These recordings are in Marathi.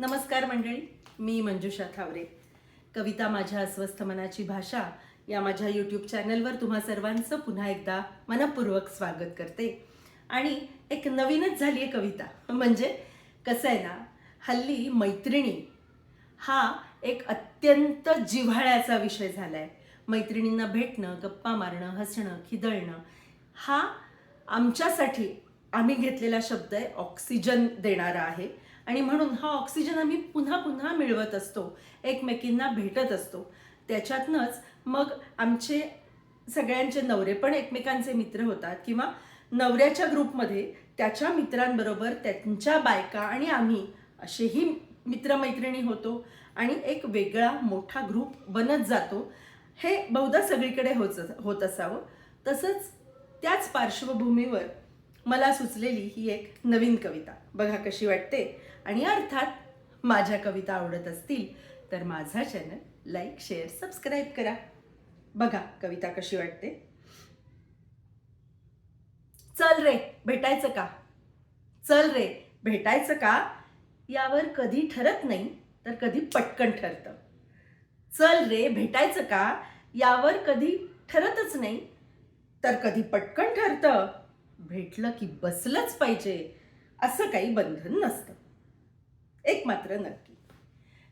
नमस्कार मंडळी मी मंजुषा थावरे. कविता माझ्या अस्वस्थ मनाची भाषा या माझ्या यूट्यूब चॅनलवर तुम्हा सर्वांचं पुन्हा एकदा मनपूर्वक स्वागत करते. आणि एक नवीनच झाली आहे कविता. म्हणजे कसं आहे ना हल्ली मैत्रिणी हा एक अत्यंत जिव्हाळ्याचा विषय झाला आहे मैत्रिणींना भेटणं गप्पा मारणं हसणं खिदळणं हा आमच्यासाठी आम्ही घेतलेला शब्द आहे ऑक्सिजन देणारा आहे. आणि म्हणून हा ऑक्सिजन आम्ही पुन्हा पुन्हा मिळवत असतो. एकमेकींना भेटत असतो. त्याच्यातनंच मग आमचे सगळ्यांचे नवरे पण एकमेकांचे मित्र होतात किंवा नवऱ्याच्या ग्रुपमध्ये त्याच्या मित्रांबरोबर त्यांच्या बायका आणि आम्ही असेही मित्रमैत्रिणी होतो आणि एक वेगळा मोठा ग्रुप बनत जातो. हे बहुधा सगळीकडे होत होत असावं. तसंच त्याच पार्श्वभूमीवर मला सुचलेली ही एक नवीन कविता. बघा कशी वाटते. आणि अर्थात माझ्या कविता आवडत असतील तर माझा चॅनल लाईक शेअर सबस्क्राईब करा. बघा कविता कशी वाटते. चल रे भेटायचं का? चल रे भेटायचं का? यावर कधी ठरत नाही तर कधी पटकन ठरतं. चल रे भेटायचं का? यावर कधी ठरतच नाही तर कधी पटकन ठरतं. भेटलं की बसलंच पाहिजे असं काही बंधन नसतं. एक मात्र नक्की.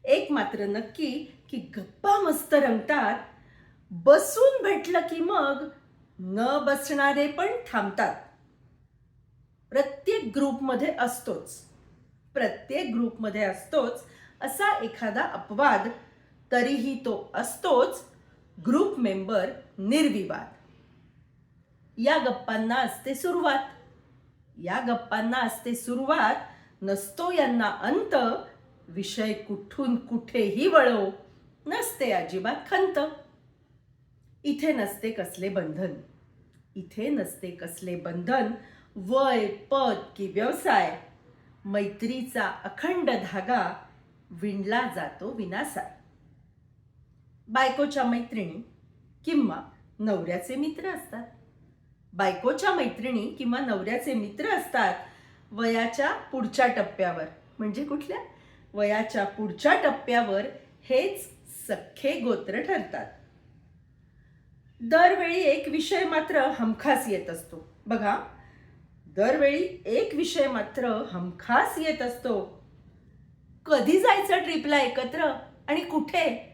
एक मात्र नक्की की गप्पा मस्त रंगतात बसून भेटलं की मग न बसणारे पण थांबतात. प्रत्येक ग्रुपमध्ये असतोच. प्रत्येक ग्रुपमध्ये असतोच असा एखादा अपवाद तरीही तो असतोच ग्रुप मेंबर निर्विवाद. या गप्पांना असते सुरुवात. या गप्पांना असते सुरुवात नसतो यांना अंत. विषय कुठून कुठेही वळो नसते अजिबात खंत. इथे नसते कसले बंधन. इथे नसते कसले बंधन वय पद की व्यवसाय. मैत्रीचा अखंड धागा विणला जातो विनासाय बायकोच्या मैत्रिणी किंवा नवऱ्याचे मित्र असतात. बायकोच्या मैत्रिणी किंवा नवऱ्याचे मित्र असतात वयाच्या पुढच्या टप्प्यावर. म्हणजे कुठल्या? वयाच्या पुढच्या टप्प्यावर हेच सख्खे गोत्र ठरतात. दरवेळी एक विषय मात्र हमखास येत असतो. बघा दरवेळी एक विषय मात्र हमखास येत असतो. कधी जायचं ट्रिपला एकत्र आणि कुठे?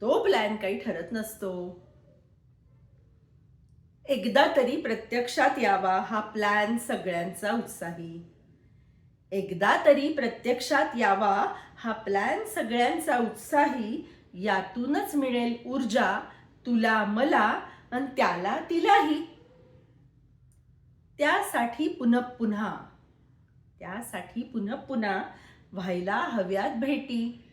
तो प्लॅन काही ठरत नसतो. एकदा तरी प्रत्यक्षात यावा हा प्लॅन सगळ्यांचा उत्साही. एकदा तरी प्रत्यक्षात यावा हा प्लॅन सगळ्यांचा उत्साही यातूनच मिळेल ऊर्जा तुला मला आणि त्याला तिलाही. त्यासाठी पुन्हा पुन्हा त्यासाठी पुन्हा पुन्हा व्हायला हव्यात भेटी.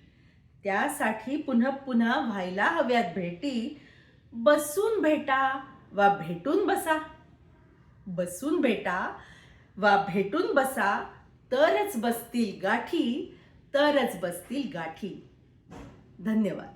त्यासाठी पुन्हा पुन्हा व्हायला हव्यात भेटी. बसून भेटा. वा भेटून बसा. बसून भेटा. वा भेटून बसा. तरच बसतील गाठी तरच बसतील गाठी. धन्यवाद.